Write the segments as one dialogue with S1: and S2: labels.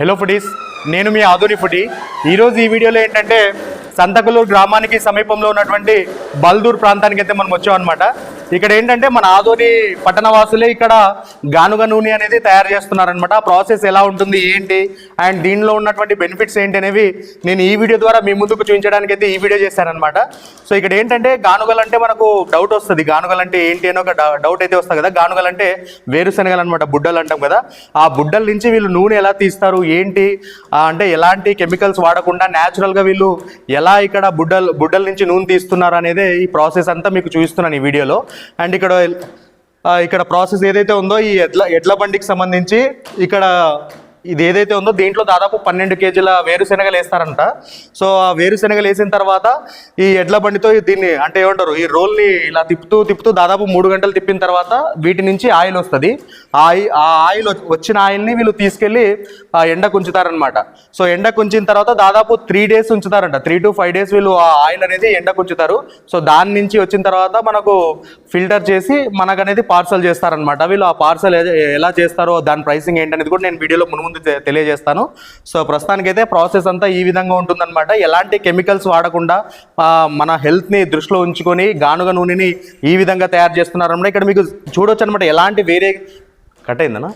S1: Hello foodies నేను మీ Adoni foodie. ఈరోజు ఈ వీడియోలో ఏంటంటే సంతకలూరు గ్రామానికి సమీపంలో ఉన్నటువంటి బల్దూర్ ప్రాంతానికి అయితే మనం వచ్చామన్నమాట. ఇక్కడ ఏంటంటే మన ఆదోని పట్టణ వాసులే ఇక్కడ గానుగ నూనె అనేది తయారు చేస్తున్నారనమాట ఆ ప్రాసెస్ ఎలా ఉంటుంది ఏంటి అండ్ దీనిలో ఉన్నటువంటి బెనిఫిట్స్ ఏంటి అనేవి నేను ఈ వీడియో ద్వారా మీ ముందుకు చూపించడానికి అయితే ఈ వీడియో చేశానమాట సో ఇక్కడ ఏంటంటే గానుగలు అంటే మనకు డౌట్ వస్తుంది. గానుగలు అంటే ఏంటి అని ఒక డౌట్ అయితే వస్తుంది కదా. గానుగలు అంటే వేరుశనగలు అనమాట బుడ్డలు అంటాం కదా. ఆ బుడ్డల నుంచి వీళ్ళు నూనె ఎలా తీస్తారు ఏంటి అంటే ఎలాంటి కెమికల్స్ వాడకుండా న్యాచురల్గా వీళ్ళు ఎలా ఇక్కడ బుడ్డలు బుడ్డల నుంచి నూనె తీస్తున్నారు అనేది ఈ ప్రాసెస్ అంతా మీకు చూపిస్తున్నాను ఈ వీడియోలో. అండ్ ఇక్కడ ఇక్కడ ప్రాసెస్ ఏదైతే ఉందో ఈ ఎడ్ల ఎడ్ల బండికి సంబంధించి ఇక్కడ ఇది ఏదైతే ఉందో దీంట్లో దాదాపు పన్నెండు కేజీల వేరుశనగలు వేస్తారంట. సో ఆ వేరుశనగలు వేసిన తర్వాత ఈ ఎడ్ల బండితో దీన్ని అంటే ఏమంటారు ఈ రోల్ని ఇలా తిప్పుతూ తిప్పుతూ దాదాపు మూడు గంటలు తిప్పిన తర్వాత వీటి నుంచి ఆయిల్ వస్తుంది. ఆ ఆ ఆయిల్ వచ్చిన ఆయిల్ని వీళ్ళు తీసుకెళ్ళి ఆ ఎండకు ఉంచుతారనమాట సో ఎండకు ఉంచిన తర్వాత దాదాపు త్రీ డేస్ ఉంచుతారంట. త్రీ టు ఫైవ్ డేస్ వీళ్ళు ఆ ఆయిల్ అనేది ఎండకు ఉంచుతారు సో దాని నుంచి వచ్చిన తర్వాత మనకు ఫిల్టర్ చేసి మనకు అనేది పార్సల్ చేస్తారనమాట వీళ్ళు ఆ పార్సల్ ఎలా చేస్తారో దాని ప్రైసింగ్ ఏంటనేది కూడా నేను వీడియోలో ముందు ముందు తెలియజేస్తాను. సో ప్రస్తుతానికైతే ప్రాసెస్ అంతా ఈ విధంగా ఉంటుందన్నమాట. ఎలాంటి కెమికల్స్ వాడకుండా మన హెల్త్ని దృష్టిలో ఉంచుకొని గానుగ నూనెని ఈ విధంగా తయారు చేస్తున్నారన్నమాట. ఇక్కడ మీకు చూడొచ్చు అనమాట ఎలాంటి వేరే కట్ అయిందనా?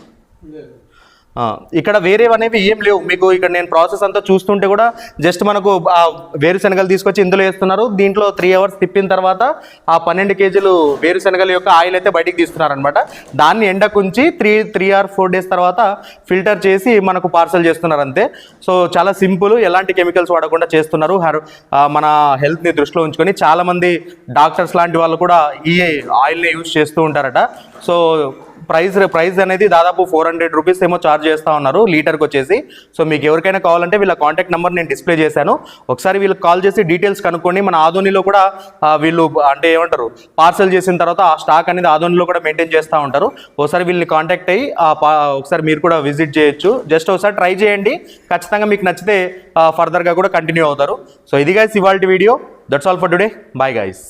S1: ఇక్కడ వేరేవి అనేవి ఏం లేవు. మీకు ఇక్కడ నేను ప్రాసెస్ అంతా చూస్తుంటే కూడా జస్ట్ మనకు ఆ వేరుశనగలు తీసుకొచ్చి ఇందులో వేస్తున్నారు. దీంట్లో త్రీ అవర్స్ తిప్పిన తర్వాత ఆ పన్నెండు కేజీలు వేరుశనగల యొక్క ఆయిల్ అయితే బయటికి తీస్తున్నారు అనమాట దాన్ని ఎండకుంచి three three or four days తర్వాత ఫిల్టర్ చేసి మనకు పార్సల్ చేస్తున్నారు అంతే సో చాలా సింపుల్ ఎలాంటి కెమికల్స్ వాడకుండా చేస్తున్నారు. హెర్ మన హెల్త్ని దృష్టిలో ఉంచుకొని చాలామంది డాక్టర్స్ లాంటి వాళ్ళు కూడా ఈ ఆయిల్ని యూజ్ చేస్తూ ఉంటారట. సో ప్రైస్ ప్రైస్ అనేది దాదాపు ఫోర్ హండ్రెడ్ రూపీస్ ఏమో చార్జ్ చేస్తూ ఉన్నారు లీటర్కి వచ్చేసి. సో మీకు ఎవరికైనా కావాలంటే వీళ్ళ కాంటాక్ట్ నెంబర్ నేను డిస్ప్లే చేశాను. ఒకసారి వీళ్ళకి కాల్ చేసి డీటెయిల్స్ కనుక్కోండి. మన ఆదోనిలో కూడా వీళ్ళు అంటే ఏమంటారు పార్సల్ చేసిన తర్వాత ఆ స్టాక్ అనేది ఆదోనిలో కూడా మెయింటైన్ చేస్తూ ఉంటారు. ఒకసారి వీళ్ళని కాంటాక్ట్ అయ్యి ఒకసారి మీరు కూడా విజిట్ చేయొచ్చు. జస్ట్ ఒకసారి ట్రై చేయండి. ఖచ్చితంగా మీకు నచ్చితే ఫర్దర్గా కూడా కంటిన్యూ అవుతారు. సో ఇది గైస్ ఇవాళ video that's all for today bye guys